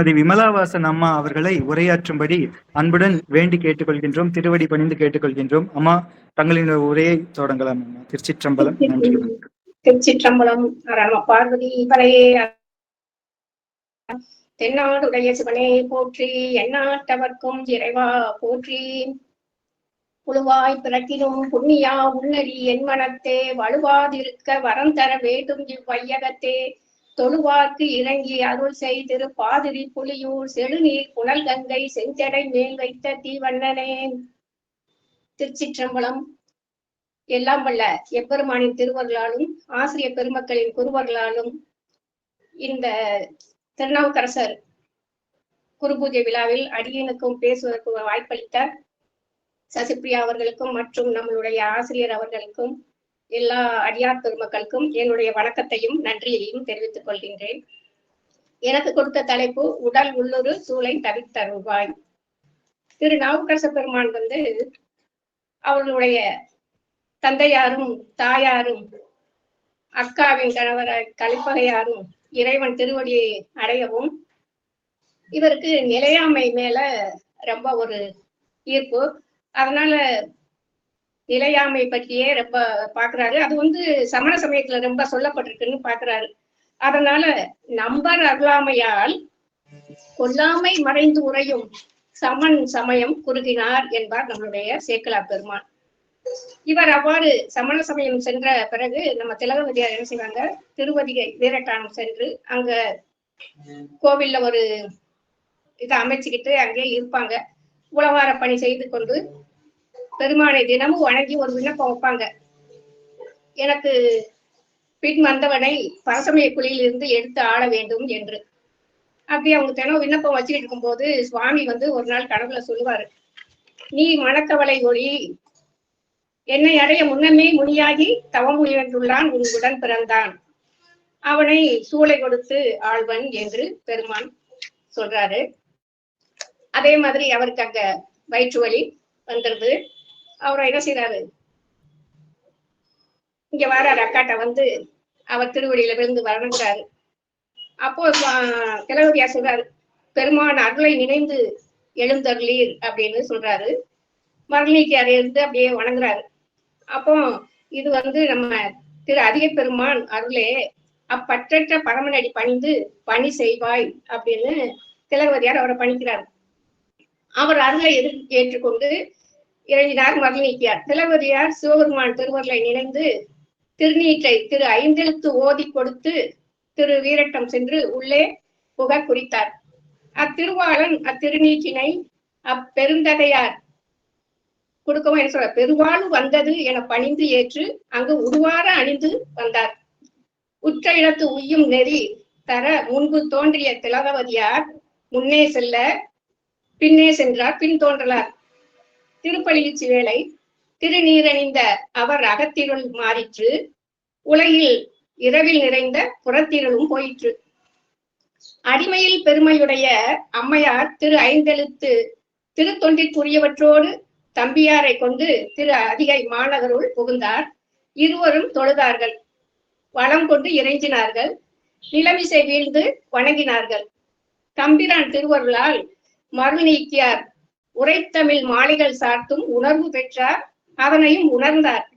அது விமலாவாசன் அம்மா அவர்களை உரையாற்றும்படி அன்புடன் வேண்டி கேட்டுக்கொள்கின்றோம் திருவடி பணிந்து கேட்டுக்கொள்கின்றோம். அம்மா தங்களின் உரையை தொடங்கலாம் அம்மா. திருச்சிற்றம்பலம். நன்றி. திருச்சிற்றம்பலம் பார்வதி பலையே தென்னாடுடைய சிவனே போற்றி எண்ணாட்டவர்க்கும் இறைவா போற்றி. புழுவாய் பிறக்கினும் புண்ணியா உன்னடி என் மனத்தே வலுவாதிருக்க வரம் தர வேண்டும் இவ்வையகத்தே. தொழுவார்க்கு இறங்கி அருள் செய்திரு பாதிரி புலியூர் செழுநீர் புனல் கங்கை செஞ்சடை மேல் வைத்த தீவண்ணனே. திருச்சிற்றம்பலம். எல்லாம் வல்ல எப்பெருமானின் திருவர்களாலும் ஆசிரியர் பெருமக்களின் குருவர்களாலும் இந்த திருநாவுக்கரசர் குருபூஜை விழாவில் அடியனுக்கும் பேசுவதற்கு வாய்ப்பளித்த சசிப்ரியா அவர்களுக்கும் மற்றும் நம்மளுடைய ஆசிரியர் அவர்களுக்கும் எல்லா அடியார் பெருமக்களுக்கும் என்னுடைய வணக்கத்தையும் நன்றியையும் தெரிவித்துக் கொள்கின்றேன். எனக்கு கொடுத்த தலைப்பு உடல் உள்ளுரு சூளை தவித்தருவாய் திரு நாவுக்கரச பெருமான் வந்து அவர்களுடைய தந்தையாரும் தாயாரும் அக்காவின் கணவரை கலிப்பகையாரும் இறைவன் திருவடியை அடையவும் இவருக்கு நிலையாமை மேல ரொம்ப ஒரு ஈர்ப்பு. அதனால நிலையாமை பற்றியே ரொம்ப பாக்குறாரு அது வந்து சமண சமயத்துல ரொம்ப சொல்லப்பட்டிருக்குன்னு பாக்குறாரு அதனால நம்பர் அருளாமையால் கொல்லாமை மறைந்து உரையும் சமன் சமயம் குறுகினார் என்பார் நம்மளுடைய சேக்கலா பெருமான். இவர் அவ்வாறு சமண சமயம் சென்ற பிறகு நம்ம திலகவதியார் என்ன செய்வாங்க? திருவதிகை வீரட்டானம் சென்று அங்க கோவில்ல ஒரு இதை அமைச்சுக்கிட்டு அங்கே இருப்பாங்க. உளவார பணி செய்து கொண்டு பெருமானை தினமும் வணங்கி ஒரு விண்ணப்பம் வைப்பாங்க. எனக்கு பின் வந்தவனை பரசமய குழியில் இருந்து எடுத்து ஆள வேண்டும் என்று. அப்படி அவங்க தினம் விண்ணப்பம் வச்சுக்கிட்டு இருக்கும்போது சுவாமி வந்து ஒரு நாள் கடவுளை சொல்லுவாரு. நீ மணக்கவலை ஒளி என்னை அடைய முன்னமே முனியாகி தவம் உயர்ந்துள்ளான் உன் உடன் பிறந்தான். அவனை சூளை கொடுத்து ஆழ்வன் என்று பெருமான் சொல்றாரு. அதே மாதிரி அவருக்கு அங்க வயிற்று வலி வந்துருது அவர் என்ன செய்யறாரு இங்க வர்றாரு அக்காட்ட வந்து அவர் திருவடியில விழுந்து வரணுங்கிறாரு அப்போ கிழவதியா சொல்றாரு பெருமான் அருளை நினைந்து எழுந்தருளீர் அப்படின்னு சொல்றாரு. மரணிக்கார் இருந்து அப்படியே வணங்குறாரு. அப்போ இது வந்து நம்ம திரு அதிக பெருமான் அருளே அப்பற்றற்ற பரமனடி பணிந்து பணி செய்வாய் அப்படின்னு திலகவதியார் அவரை பணிக்கிறார். அவர் அருளை எதிர் ஏற்றுக்கொண்டு இறங்கினார் மரணிக்கார் திலவதியார் சிவபெருமான் திருவருளை நினைந்து திருநீற்றை திரு ஐந்தெழுத்து ஓதி கொடுத்து திரு வீரட்டம் சென்று உள்ளே புக குறித்தார் அத்திருவாளன் அத்திருநீற்றினை அப்பெருந்தகையார் கொடுக்கவும் என்ன சொல்ற பெருவாழ் வந்தது என பணிந்து ஏற்று அங்கு உருவார அணிந்து வந்தார். உற்ற இடத்து உய்யும் நெறி தர முன்பு தோன்றிய திலகவதியார் முன்னே செல்ல பின்னே சென்றார் பின் தோன்றலார். திருப்பலியிச்சி வேளை திருநீரணிந்த அவர் அகத்திருள் மாறிற்று. உலகில் இரவில் நிறைந்த புறத்திரளும் போயிற்று. அடிமையில் பெருமையுடைய அம்மையார் திரு ஐந்தெழுத்து திருத்தொண்டிற்குரியவற்றோடு தம்பியாரை கொண்டு திரு அதிகை மாநகருள் புகுந்தார். இருவரும் தொழுதார்கள். வளம் கொண்டு இறைஞ்சினார்கள். நிலமிசை வீழ்ந்து வணங்கினார்கள். தம்பிரான் திருவருளால் மருள் நீக்கியார். உரைத்தமிழ் மாலைகள் சார்த்தும் உணர்வு பெற்றார் அதனையும் உணர்ந்தார்.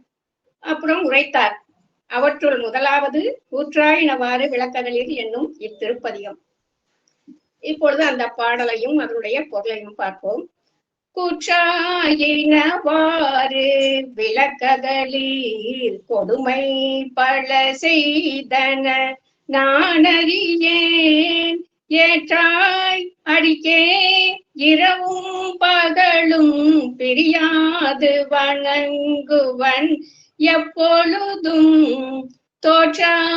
அப்புறம் உரைத்தார். அவற்றுள் முதலாவது கூற்றாயினவாறு விளக்கங்களில் என்னும் இத்திருப்பதிகம். இப்பொழுது அந்த பாடலையும் அதனுடைய பொருளையும் பார்ப்போம். குற்றாயினவாறு விளக்கதலீர் கொடுமை பல செய்தன நானறியேன். ஏற்றாய் அடிக்கே இரவும் பகலும் பிரியாது வணங்குவன். எப்பொழுதும் தோற்றாதென்பயிற்றின்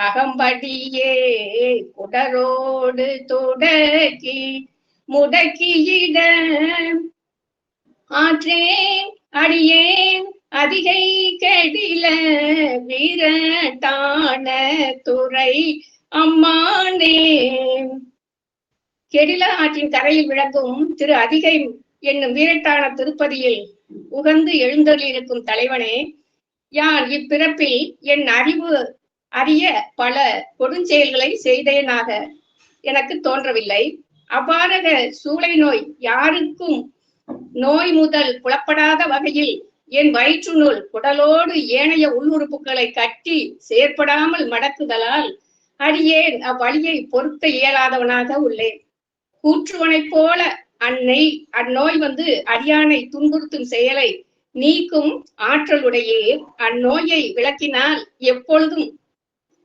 அகம்படியே குடரோடு தொடக்கி முடக்கியிட. ஆற்றேன் அடியேன் அதிகை கெடில வீரட்டான துறை. அம்மானே. கெடில ஆற்றின் கரையில் விளங்கும் திரு அதிகை என்னும் வீரட்டான திருப்பதியில் உகந்து எழுந்தொழியிருக்கும் தலைவனே யான் இப்பிறப்பில் என் அறிவு அறிய பல கொடுஞ்செயல்களை செய்தேனாக. எனக்கு தோன்றவில்லை. அவ்வாறக சூளை நோய் யாருக்கும் நோய் முதல் புலப்படாத வகையில் என் வயிற்றுநூல் குடலோடு ஏனைய உள்ளுறுப்புகளை கட்டி செயற்படாமல் மடக்குதலால் அடியேன் அவ்வழியை பொறுக்க இயலாதவனாக உள்ளேன். கூற்றுவனைப் போல அன்னை அந்நோய் வந்து அடியானை துன்புறுத்தும் செயலை நீக்கும் ஆற்றலுடையே. அந்நோயை விளக்கினால் எப்பொழுதும்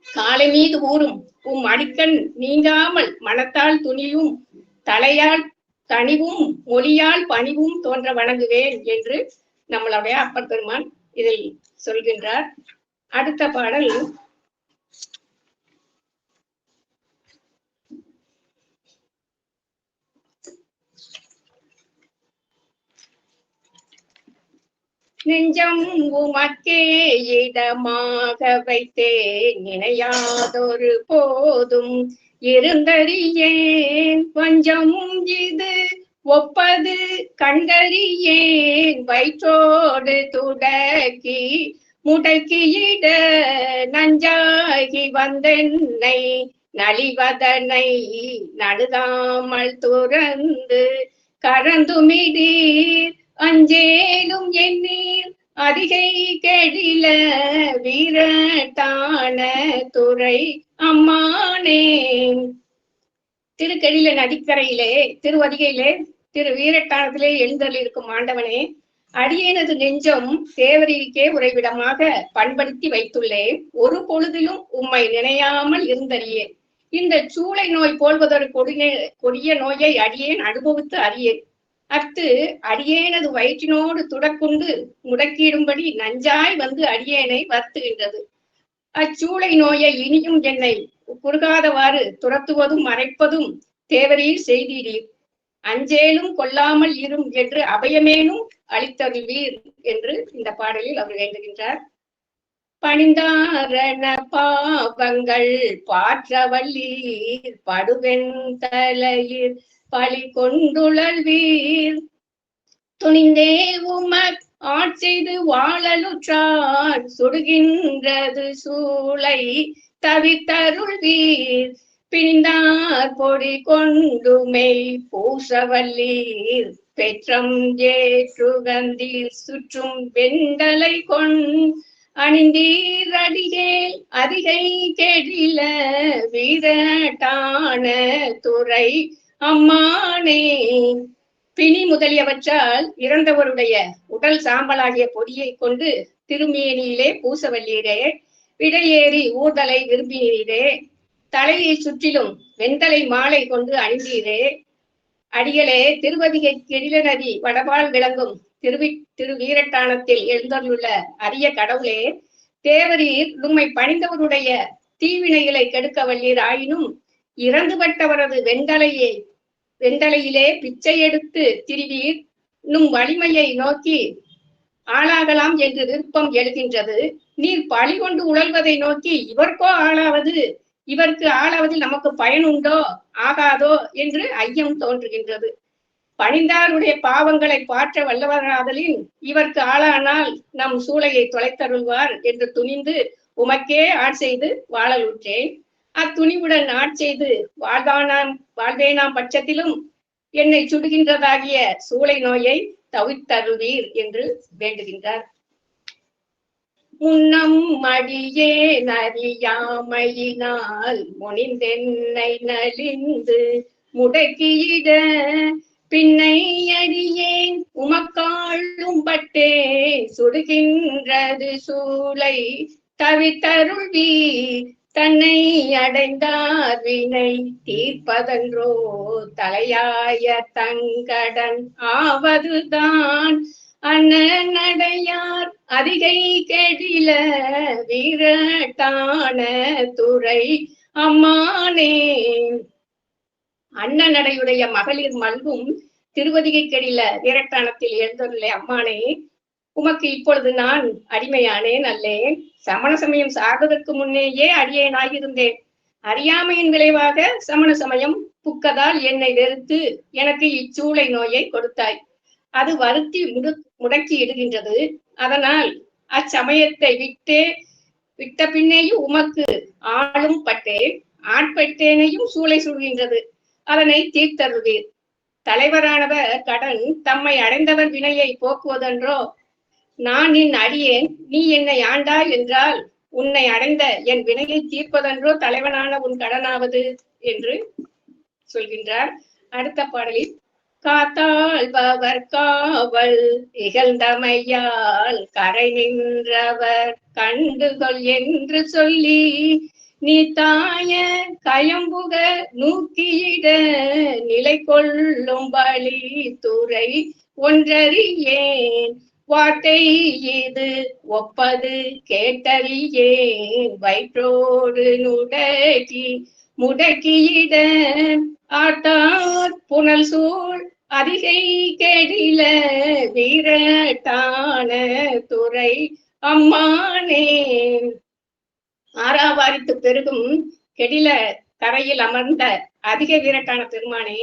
காலை மீது ஊறும். உம் அடிக்கண் நீங்காமல் மனத்தால் துணியும் தலையால் தனிவும் மொழியால் பணிவும் தோன்ற வணங்குவேன் என்று நம்மளுடைய அப்பர் பெருமான் இதில் சொல்கின்றார். அடுத்த பாடல் நெஞ்சம் உமக்கே இடமாக வைத்தேன் நினையாதொரு போதும் இருந்தறியேன். கொஞ்சமும் இது ஒப்பது கண்டறியேன். வயிற்றோடு துடக்கி முடக்கியிட நஞ்சாகி வந்தென்னை நலிவதனை நடுதாமல் துறந்து கரந்துமிடீர். அஞ்சேலும் எண்ணீர் அதிகை கெழில வீரட்டான துறை அம்மானே. திருக்கெழில நதிக்கரையிலே திருவதிகையிலே திரு வீரட்டானத்திலே எழுந்தல் இருக்கும் ஆண்டவனே அடியேனது நெஞ்சம் தேவரிக்கே உறைவிடமாக பண்படுத்தி வைத்துள்ளேன் ஒரு பொழுதிலும் உம்மை நினையாமல் இருந்தறியேன். இந்த சூளை நோய் போல்வதொரு கொடிய கொடிய நோயை அடியேன் அனுபவித்து அறியேன். அத்து அடியேனது வயிற்றினோடு துடக்குண்டு முடக்கிடும்படி நஞ்சாய் வந்து அடியேனை வருத்துகின்றது. அச்சூளை நோயை இனியும் என்னை குறுகாதவாறு துரத்துவதும் மறைப்பதும் தேவரீர் செய்தீரீர். அஞ்சேலும் கொல்லாமல் இரும் என்று அபயமேனும் அளித்தருள்வீர் என்று இந்த பாடலில் அவர் வேண்டுகின்றார் பணிந்தாரண பாவங்கள் பாற்றவல்லீர் படுவெண் தலையில் பழி கொண்டுழல்வீர். துணிந்தே உமக் ஆட்செய்து வாழலுற்றார். சுடுகின்றது சூளை தவித்தருள்வீர் பிணிந்தார் பொடி கொண்டுமை பூசவல்லீர். பெற்றம் ஏற்றுகந்தீர் சுற்றும் வெண்டலை கொண். அணிந்தீர் அடிகேல் அதிகை கெடில. வீரட்டான துறை அம்மானே. பிணி முதலியவற்றால் இறந்தவருடைய உடல் சாம்பலாகிய பொடியை கொண்டு திருமேனியிலே பூசவல்லியிலே விடையேறி ஊர்தலை விரும்பினீரே தலையை சுற்றிலும் வெண்தலை மாலை கொண்டு அணிந்தீரே. அடிகளே திருவதிகை கெடில நதி வடபால் விளங்கும் திருவி திரு வீரட்டானத்தில் எழுந்தருளுள்ள அரிய கடவுளே தேவரீர் உம்மை பணிந்தவருடைய தீவினைகளை கெடுக்க வல்லீர் ஆயினும் இறந்துபட்டவரது வெண்கலையை வெண்டலையிலே பிச்சை எடுத்து திரிவீர். நும் வலிமையை நோக்கி ஆளாகலாம் என்று விருப்பம் எழுகின்றது. நீர் பழி கொண்டு உழல்வதை நோக்கி இவர்க்கோ ஆளாவது இவருக்கு ஆளாவதில் நமக்கு பயன் உண்டோ ஆகாதோ என்று ஐயம் தோன்றுகின்றது. பணிந்தாருடைய பாவங்களை பாற்ற வல்லவராதலின் இவருக்கு ஆளானால் நம் சூளையை தொலைத்தருள்வார் என்று துணிந்து உமக்கே ஆட்செய்து வாழலுற்றேன் அத்துணிவுடன் ஆட்செய்து வாழ்தானாம் வாழ்வேனாம் பட்சத்திலும் என்னை சுடுகின்றதாகிய சூளை நோயை தவிர்த்தருவீர் என்று வேண்டுகின்றார். முன்னம் மடியே நரியாமையினால் முனிந்தென்னை நலிந்து முடக்கியிட பின்னை அடியேன் உமக்காளும் பட்டேன் சுடுகின்றது சூளை தவித்தருள்வீர் தன்னை அடைந்தார் வினை தீர்ப்பதன்றோ தலையாய தங்கடன் ஆவதுதான். அண்ணனடையார் அதிகை கெடில வீரட்டான துறை. அம்மானே அண்ணனடையுடைய மகளிர் மல்கும் திருவதிகை கெடில வீரட்டானத்தில் எழுந்துள்ள அம்மானே. உமக்கு இப்பொழுது நான் அடிமையானேன் அல்லேன். சமண சமயம் சார்வதற்கு முன்னேயே அடியேனாயிருந்தேன் அறியாமையின் விளைவாக சமண சமயம் புக்கதால் என்னை வெறுத்து எனக்கு இச்சூளை நோயை கொடுத்தாய். அது வருத்தி முடு முடக்கி இடுகின்றது. அதனால் அச்சமயத்தை விட்டே விட்ட பின்னேயும் உமக்கு ஆளும் பட்டேன் ஆட்பட்டேனையும் சூளை சூழ்கின்றது அதனை தீர்த்தருவீர் தலைவரானவர் கடன் தம்மை அடைந்தவர் வினையை போக்குவதென்றோ நான் என் அடியேன் நீ என்னை ஆண்டாய் என்றால் உன்னை அடைந்த என் வினையை தீர்ப்பதென்றோ தலைவனான உன் கடனாவது என்று சொல்கின்றார். அடுத்த பாடலில் காத்தாழ்பவர் காவல் இகழ்ந்தமையால் கரை நின்றவர் கண்டுகொள் என்று சொல்லி நீ தாய கயம்புக நூக்கியிட நிலை கொள்ளும் பலி துறை ஒன்றறியேன். வார்த்தை இது ஒப்பது கேட்டறியே வயிற்றோடு நுடக்கி முடக்கியிட ஆட்டார் புனல் சூழ் அதிகை கெடில வீரட்டான துறை அம்மானே. ஆறாவாரித்து பெருகும் கெடில தரையில் அமர்ந்த அதிக வீரட்டான பெருமானே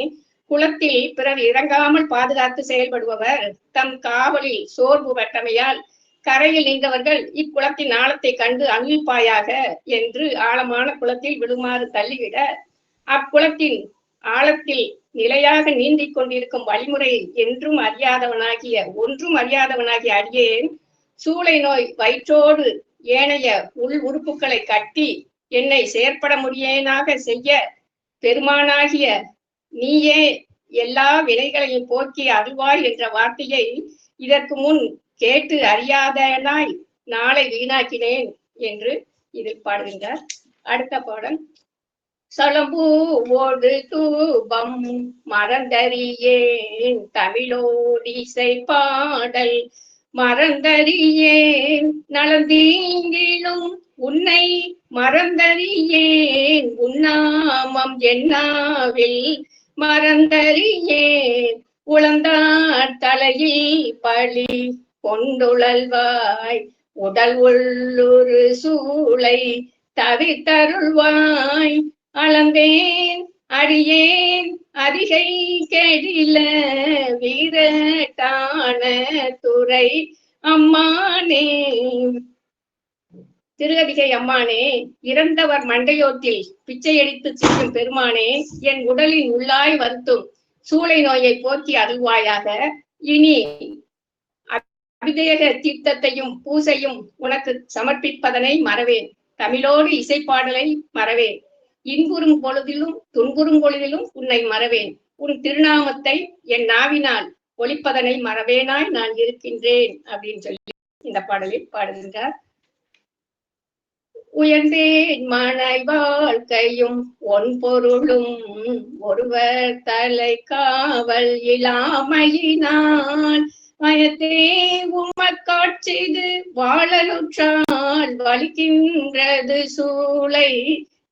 குளத்தில் பிறர் இறங்காமல் பாதுகாத்து செயல்படுபவர். தம் காவலில் சோர்வு வட்டமையால் கரையில் நின்றவர்கள் இக்குளத்தின் ஆழத்தை கண்டு அமிழ்ப்பாயாக என்று ஆழமான குளத்தில் விழுமாறு தள்ளிவிட அக்குளத்தின் ஆழத்தில் நிலையாக நீந்திக் கொண்டிருக்கும் வழிமுறை என்றும் அறியாதவனாகிய ஒன்றும் அறியாதவனாகிய அடியேன் சூளை நோய் வயிற்றோடு ஏனைய உள் உறுப்புகளை கட்டி என்னை செயற்பட முடியேனாக செய்ய பெருமானாகிய நீயே எல்லா வினைகளையும் போக்கி அருள்வாய் என்ற வார்த்தையை இதற்கு முன் கேட்டு அறியாதனாய் நாளை வீணாக்கினேன் என்று இதில் பாடுகின்றார். அடுத்த பாடம். சலம்பூவோடு தூபம் மறந்தறியேன் தமிழோடிசை பாடல் மறந்தறியேன் நலந்தீங்கிலும் உன்னை மறந்தறியேன் உன்னாமம் என்னாவில் மறந்தறியே. உளந்தார் தலையில் பழி கொண்டுழல்வாய். உடல் உள்ளுரு சூளை தவித்தருள்வாய் அளந்தேன் அடியேன் அதிகை கெடில வீரட்டான துறை. அம்மானே திருகதிகை அம்மானே இறந்தவர் மண்டையோத்தில் பிச்சையடித்து செய்யும் பெருமானே என் உடலின் உள்ளாய் வருத்தும் சூளை நோயை போக்கி அருள்வாயாக. இனி அபிதேக தீர்த்தத்தையும் பூசையும் உனக்கு சமர்ப்பிப்பதனை மறவேன். தமிழோடு இசைப்பாடலை மறவேன். இன்புறும் பொழுதிலும் துன்புறும் பொழுதிலும் உன்னை மறவேன். உன் திருநாமத்தை என் நாவினால் ஒழிப்பதனை மறவேனாய் நான் இருக்கின்றேன் அப்படின்னு சொல்லி இந்த பாடலில் பாடுகின்றார். உயர்ந்தேன் மனை வாழ்க்கையும் ஒன் பொருளும். ஒருவர் தலை காவல் இல்லாமையினால் மயத்தே உமக்காட்சிது வாழலுற்றால் வலிக்கின்றது சூளை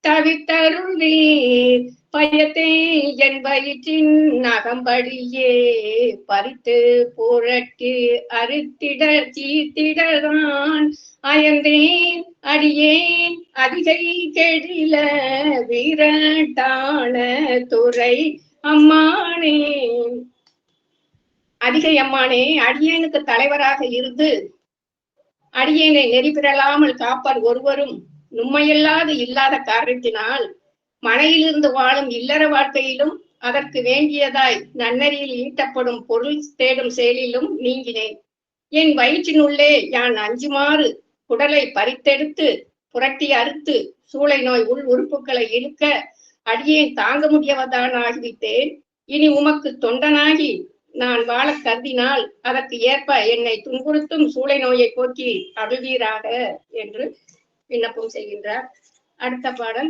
தவித்தருள்வீர் பயத்தே என் வயிற்றின் நகம்படியே பறித்து புரட்டி அறுத்திட தீர்த்திடதான் அயந்தேன் அடியேன் அதிகை கெடில வீரட்டான துறை அம்மானே. அதிகை அம்மானே அடியேனுக்கு தலைவராக இருந்து அடியேனை நெறிபிறலாமல் காப்பார் காப்பர் ஒருவரும் நுண்மையல்லாது இல்லாத காரணத்தினால் மனையிலிருந்து வாழும் இல்லற வாழ்க்கையிலும் அதற்கு வேண்டியதாய் நன்னறியில் ஈட்டப்படும் பொருள் தேடும் செயலிலும் நீங்கினேன். என் வயிற்றினுள்ளே யான் அஞ்சுமாறு குடலை பறித்தெடுத்து புரட்டி அறுத்து சூளை நோய் உள் உறுப்புகளை இழுக்க அடியேன் தாங்க முடியவதான் ஆகிவிட்டேன் இனி உமக்கு தொண்டனாகி நான் வாழ கருதினால் அதற்கு ஏற்ப என்னை துன்புறுத்தும் சூளை நோயை போக்கி அருள்வீராக என்று விண்ணப்பம் செய்கின்றார். அடுத்த பாடல்.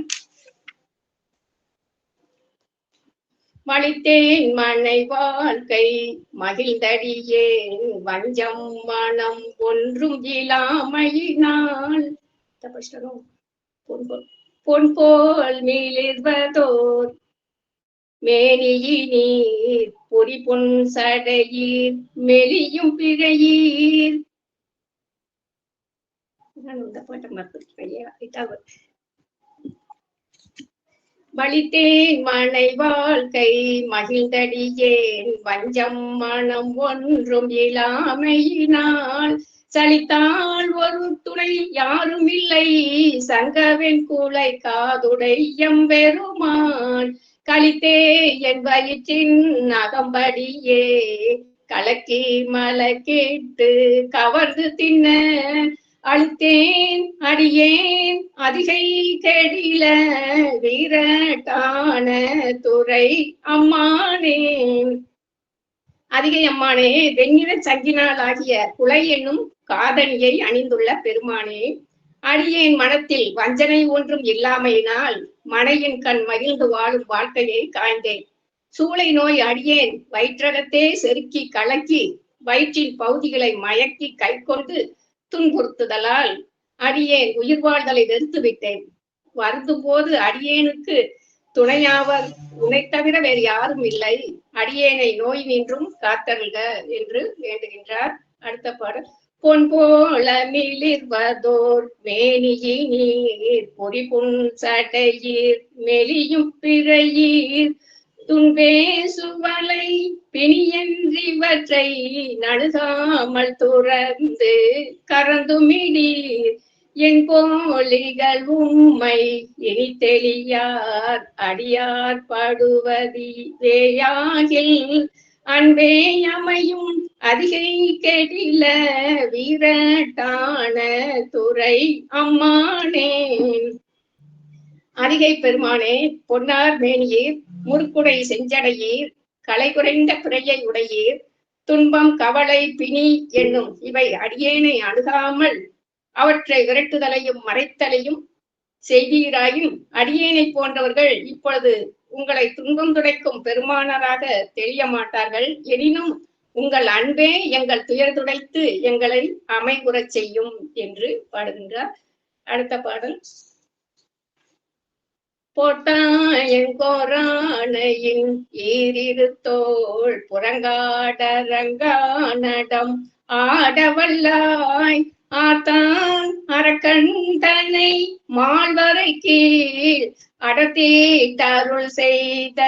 மலித்தேன் மனை வாழ்க்கை மகிழ்ந்தடியேன் வஞ்சம் மனம் ஒன்றும் இல்லாமையினால். தபஸ்டரும் பொன் போல் மீளிர்வதோர் மேனியினீர் பொறி பொன் சடையீர் மெலியும் பிழையீர். நான் இந்த பாட்டை மறந்துட்டேன் வழித்தேன் மனை வாழ்க்கை மகிழ்ந்தடியேன். வஞ்சம் மனம் ஒன்றும் இல்லாமையினால் சலித்தால் ஒரு துணை யாரும் இல்லை. சங்கவின் கூலை காதுடையம் வெறுமான் கழித்தே என் வயிற்றின் அகம்படியே. கலக்கி மலக்கிட்டு கவர்ந்து தின்ன அழுத்தேன் அடியேன் அதிகை கெடில வீரட்டான துறை அம்மானே. அதிகை அம்மானே வெண்ணிற சங்கினால் ஆகிய குலை என்னும் காதணியை அணிந்துள்ள பெருமானே. அடியேன் மனத்தில் வஞ்சனை ஒன்றும் இல்லாமையினால் மனையின் கண் மகிழ்ந்து வாழும் வாழ்க்கையை காய்ந்தேன் சூளை நோய் அடியேன் வயிற்றகத்தே செருக்கி கலக்கி வயிற்றின் பகுதிகளை மயக்கி கை கொண்டு துன்புறுத்துதலால் அடியேன் உயிர் வாழ்தலை வெறுத்து விட்டேன் வருந்தும் போது அடியேனுக்கு துணையாவர் உன்னை தவிர வேறு யாரும் இல்லை. அடியேனை நோய் நின்றும் காத்தருள்க என்று வேண்டுகின்றார். அடுத்த பாடல். பொன் போல மிளிர்வதோர் மேனியினீர் பொறி புன் சடையீர் மெலியும் பிறையீர் துன்பேசுவலை சுவலை பிணியன்றிவற்றை நழுதாமல் துறந்து கறந்துமிடீர் என் போலிகள் உம்மை இனி தெளியார் அடியார் படுவதி வேயாகில் அன்பே அமையும் அதிகை கெடில வீரட்டான துறை அம்மானே அதிகை பெருமானே பொன்னார் மேனியீர் முறுக்குடை செஞ்சடையீர் களை குறைந்த பிறையை உடையீர் துன்பம் கவலை பிணி என்னும் இவை அடியேனை அணுகாமல் அவற்றை விரட்டுதலையும் மறைத்தலையும் செய்தீராயின் அடியேனை போன்றவர்கள் இப்பொழுது உங்களை துன்பம் துடைக்கும் பெருமானராக தெரிய மாட்டார்கள் எனினும் உங்கள் அன்பே எங்கள் துயர் துடைத்து எங்களை அமைகுறச் செய்யும் என்று பாடுகின்றார். அடுத்த பாடல். போட்டாயங்கோரானையின் ஈரிருத்தோள் புறங்காடரங்கானடம். ஆடவல்லாய் ஆத்தான் அரக்கண்டனை மால்வரை கீழ் அடத்தீட்டருள் செய்த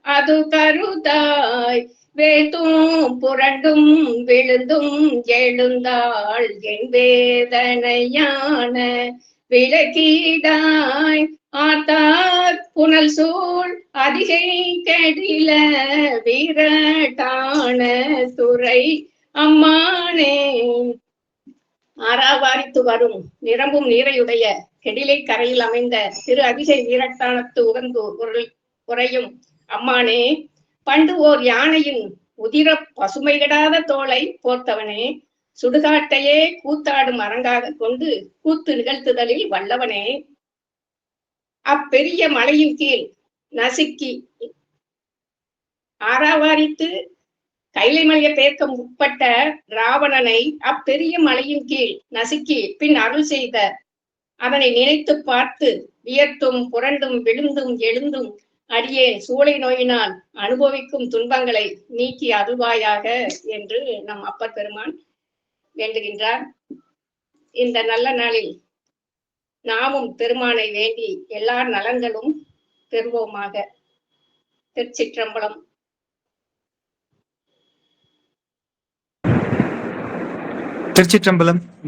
அது கருதாய். வேத்தும் புரண்டும் விழுந்தும் எழுந்தாள் என் வேதனையான விளக்கீடாய். ஆத்தார் புனல் சூழ் அதிகை கெடில வீரட்டான துறை அம்மானே. ஆறாவாரித்து வரும் நிரம்பும் நீரையுடைய கெடிலை கரையில் அமைந்த திரு அதிசை வீரட்டானத்து உகந்து உருள் உறையும் அம்மானே. பண்டு ஓர் யானையின் உதிர பசுமைகடாத தோலை போர்த்தவனே. சுடுகாட்டையே கூத்தாடும் அரங்காக கொண்டு கூத்து நிகழ்த்துதலில் வல்லவனே. அப்பெரிய மலையின் கீழ் நசுக்கி ஆறாவாரித்து கைலைமலைய பேர்க்க முற்பட்ட உட்பட்ட ராவணனை அப்பெரிய மலையின் கீழ் நசுக்கி பின் அருள் செய்த அதனை நினைத்து பார்த்து வியர்த்தும் புரண்டும் விழுந்தும் எழுந்தும் அடியேன் சூளை நோயினால் அனுபவிக்கும் துன்பங்களை நீக்கி அருள்வாயாக என்று நம் அப்பர் பெருமான் வேண்டுகின்றார். இந்த நல்ல நாளில் நாமும் பெருமானை வேண்டி எல்லா நலன்களும் பெறுவோமாக. திருச்சிற்றம்பலம். திருச்சிற்றம்பலம்.